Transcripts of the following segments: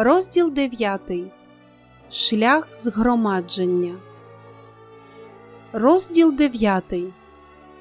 Розділ 9. Шлях згромадження. Розділ 9.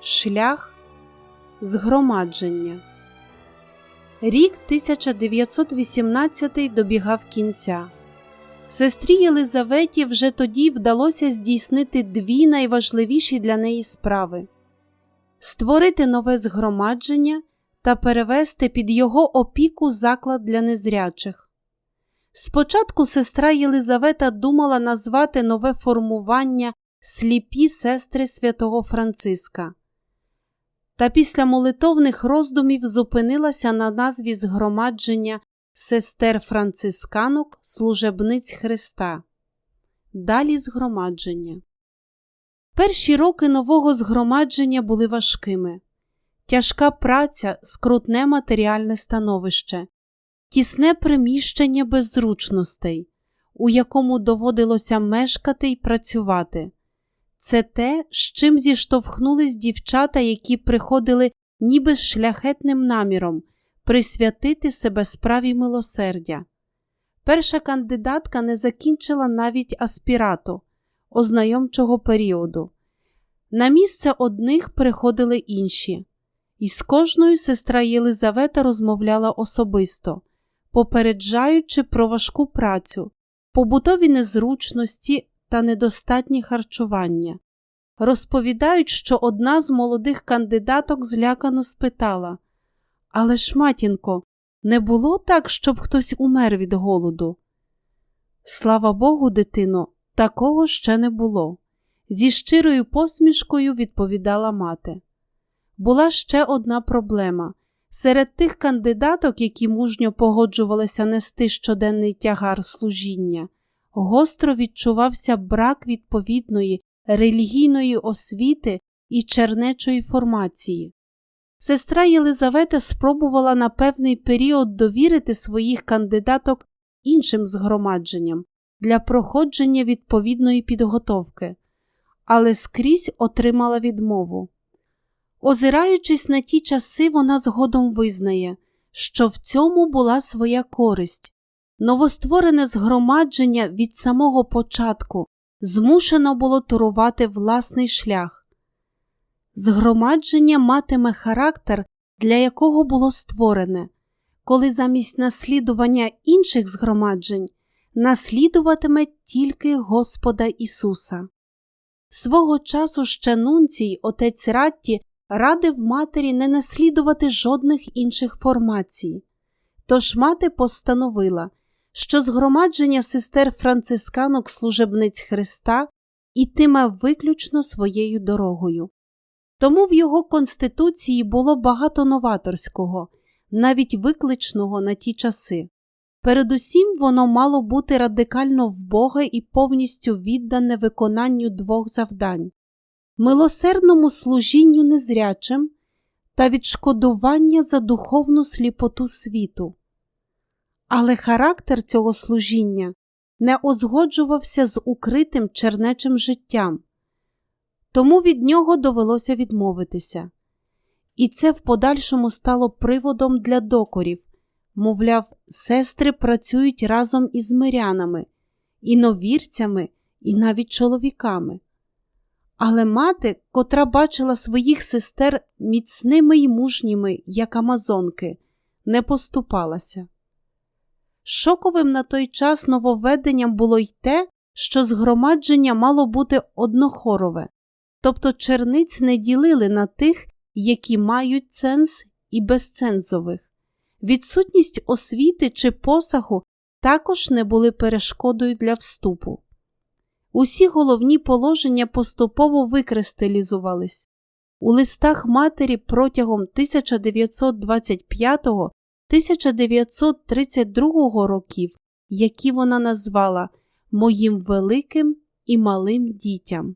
Шлях згромадження. Рік 1918 добігав кінця. Сестрі Єлизаветі вже тоді вдалося здійснити дві найважливіші для неї справи створити нове згромадження та перевести під його опіку заклад для незрячих. Спочатку сестра Єлизавета думала назвати нове формування сліпі сестри святого Франциска. Та після молитовних роздумів зупинилася на назві згромадження сестер францисканок служебниць Христа. Далі згромадження. Перші роки нового згромадження були важкими. Тяжка праця, скрутне матеріальне становище, тісне приміщення без зручностей, у якому доводилося мешкати й працювати. Це те, з чим зіштовхнулись дівчата, які приходили ніби з шляхетним наміром присвятити себе справі милосердя. Перша кандидатка не закінчила навіть аспірату, ознайомчого періоду. На місце одних приходили інші, і з кожною сестра Єлизавета розмовляла особисто, попереджаючи про важку працю, побутові незручності та недостатнє харчування. Розповідають, що одна з молодих кандидаток злякано спитала Але ж, матінко, не було так, щоб хтось умер від голоду? Слава Богу, дитино, такого ще не було. Зі щирою посмішкою відповідала мати. Була ще одна проблема. Серед тих кандидаток, які мужньо погоджувалися нести щоденний тягар служіння, гостро відчувався брак відповідної релігійної освіти і чернечої формації. Сестра Єлизавета спробувала на певний період довірити своїх кандидаток іншим згромадженням для проходження відповідної підготовки, але скрізь отримала відмову. Озираючись на ті часи, вона згодом визнає, що в цьому була своя користь. Новостворене згромадження від самого початку змушено було турувати власний шлях. Згромадження матиме характер, для якого було створене, коли замість наслідування інших згромаджень наслідуватиме тільки Господа Ісуса. Свого часу ще нунцій отець Ратті радив матері не наслідувати жодних інших формацій. Тож мати постановила, що згромадження сестер францисканок служебниць Христа ітиме виключно своєю дорогою. Тому в його конституції було багато новаторського, навіть викличного на ті часи. Передусім воно мало бути радикально вбоге і повністю віддане виконанню двох завдань милосердному служінню незрячим та відшкодування за духовну сліпоту світу. Але характер цього служіння не озгоджувався з укритим чернечим життям, тому від нього довелося відмовитися. І це в подальшому стало приводом для докорів мовляв, сестри працюють разом із мирянами, іновірцями і навіть чоловіками. Але мати, котра бачила своїх сестер міцними й мужніми, як амазонки, не поступалася. Шоковим на той час нововведенням було й те, що згромадження мало бути однохорове, тобто черниць не ділили на тих, які мають ценз і безцензових. Відсутність освіти чи посаху також не були перешкодою для вступу. Усі головні положення поступово викристалізувались. У листах матері протягом 1925-1932 років, які вона назвала Моїм великим і малим дітям.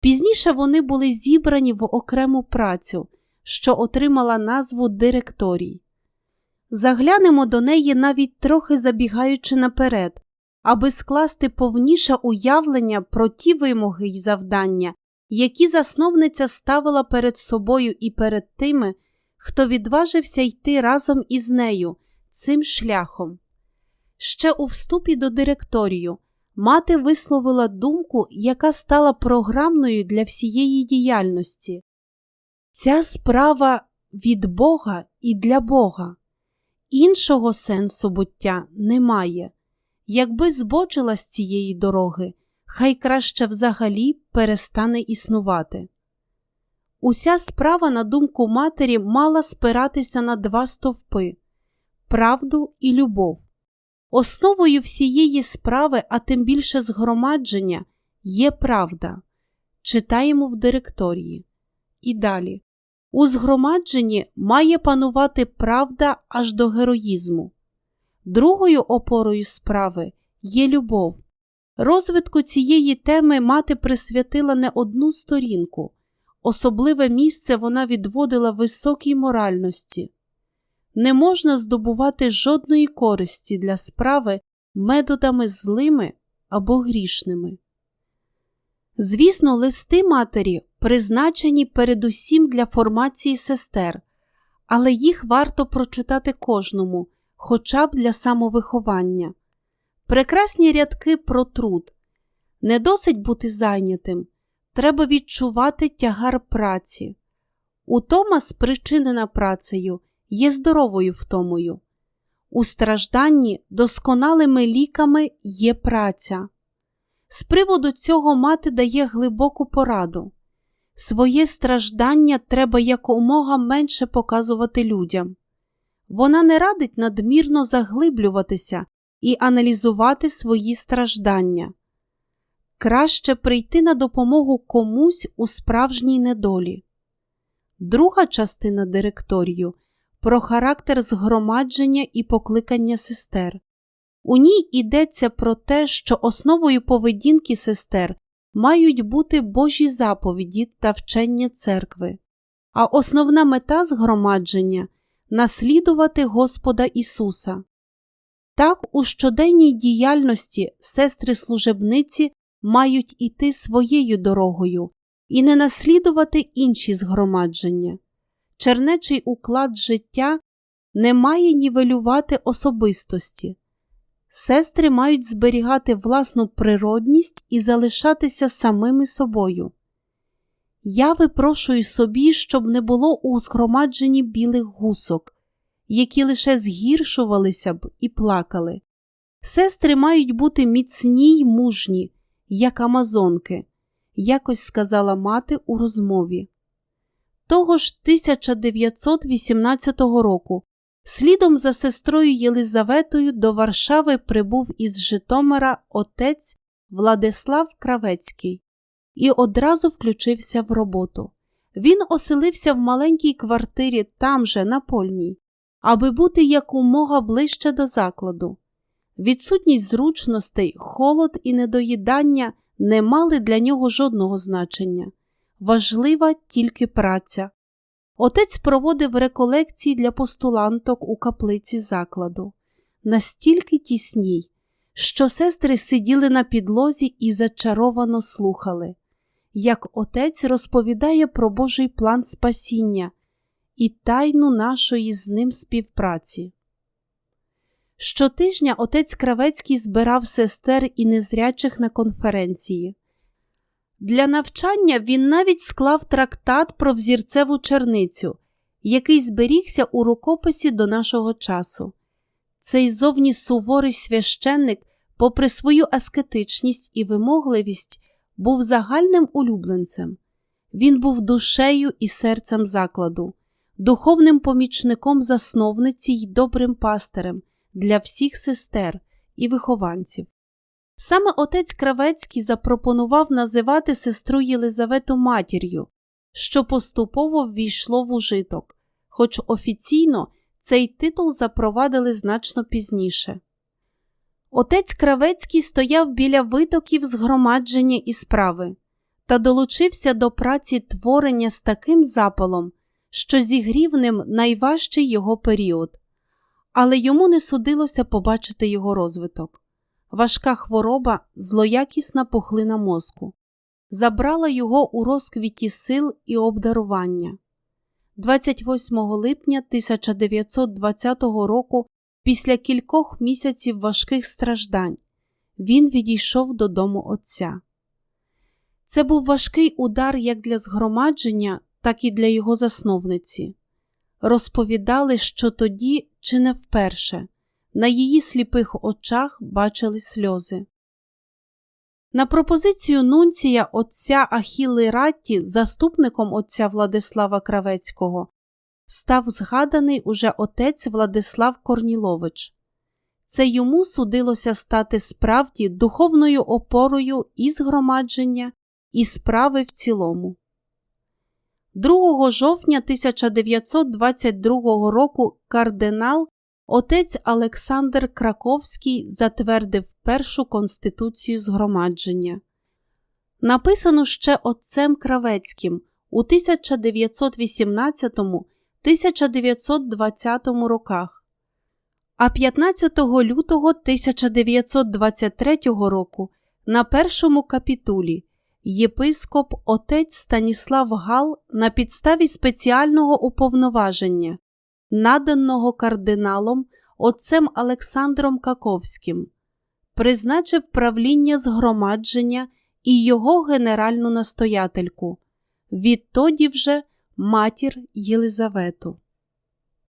Пізніше вони були зібрані в окрему працю, що отримала назву Директорій. Заглянемо до неї навіть трохи забігаючи наперед, аби скласти повніше уявлення про ті вимоги й завдання, які засновниця ставила перед собою і перед тими, хто відважився йти разом із нею цим шляхом. Ще у вступі до директорію мати висловила думку, яка стала програмною для всієї діяльності. Ця справа від Бога і для Бога. Іншого сенсу буття немає. Якби збочила з цієї дороги, хай краще взагалі перестане існувати. Уся справа, на думку матері, мала спиратися на два стовпи правду і любов. Основою всієї справи, а тим більше згромадження, є правда. Читаємо в директорії. І далі. У згромадженні має панувати правда аж до героїзму. Другою опорою справи є любов. Розвитку цієї теми мати присвятила не одну сторінку. Особливе місце вона відводила високій моральності. Не можна здобувати жодної користі для справи методами злими або грішними. Звісно, листи матері призначені передусім для формації сестер, але їх варто прочитати кожному, хоча б для самовиховання. Прекрасні рядки про труд. Не досить бути зайнятим, треба відчувати тягар праці. Утома, спричинена працею, є здоровою втомою. У стражданні досконалими ліками є праця. З приводу цього мати дає глибоку пораду. Своє страждання треба якомога менше показувати людям. Вона не радить надмірно заглиблюватися і аналізувати свої страждання. Краще прийти на допомогу комусь у справжній недолі. Друга частина директорію про характер згромадження і покликання сестер. У ній йдеться про те, що основою поведінки сестер мають бути Божі заповіді та вчення церкви, а основна мета згромадження наслідувати Господа Ісуса. Так, у щоденній діяльності сестри служебниці мають іти своєю дорогою і не наслідувати інші згромадження. Чернечий уклад життя не має нівелювати особистості. Сестри мають зберігати власну природність і залишатися самими собою. Я випрошую собі, щоб не було у згромадженні білих гусок, які лише згіршувалися б і плакали. Сестри мають бути міцні й мужні, як амазонки, якось сказала мати у розмові. Того ж 1918 року слідом за сестрою Єлизаветою до Варшави прибув із Житомира отець Владислав Кравецький і одразу включився в роботу. Він оселився в маленькій квартирі там же, на Польній, аби бути якомога ближче до закладу. Відсутність зручностей, холод і недоїдання не мали для нього жодного значення. Важлива тільки праця. Отець проводив реколекції для постуланток у каплиці закладу, настільки тісній, що сестри сиділи на підлозі і зачаровано слухали, як отець розповідає про Божий план спасіння і тайну нашої з ним співпраці. Щотижня отець Кравецький збирав сестер і незрячих на конференції. Для навчання він навіть склав трактат про взірцеву черницю, який зберігся у рукописі до нашого часу. Цей зовні суворий священник, попри свою аскетичність і вимогливість, був загальним улюбленцем. Він був душею і серцем закладу, духовним помічником засновниці й добрим пастирем для всіх сестер і вихованців. Саме отець Кравецький запропонував називати сестру Єлизавету матір'ю, що поступово ввійшло в ужиток, хоч офіційно цей титул запровадили значно пізніше. Отець Кравецький стояв біля витоків згромадження і справи та долучився до праці творення з таким запалом, що зігрів ним найважчий його період, але йому не судилося побачити його розвиток важка хвороба, злоякісна пухлина мозку, забрала його у розквіті сил і обдарування. 28 липня 1920 року після кількох місяців важких страждань, він відійшов додому отця. Це був важкий удар як для згромадження, так і для його засновниці. Розповідали, що тоді, чи не вперше, на її сліпих очах бачили сльози. На пропозицію нунція отця Ахіли Ратті, заступником отця Владислава Кравецького, став згаданий уже отець Владислав Корнілович. Це йому судилося стати справді духовною опорою і згромадження, і справи в цілому. 2 жовтня 1922 року кардинал отець Олександр Краковський затвердив першу конституцію згромадження. Написану ще отцем Кравецьким у 1918-1920 роках. А 15 лютого 1923 року на першому капітулі єпископ отець Станіслав Гал на підставі спеціального уповноваження, наданого кардиналом отцем Олександром Каковським, призначив правління згромадження і його генеральну настоятельку, відтоді вже матір Єлизавету.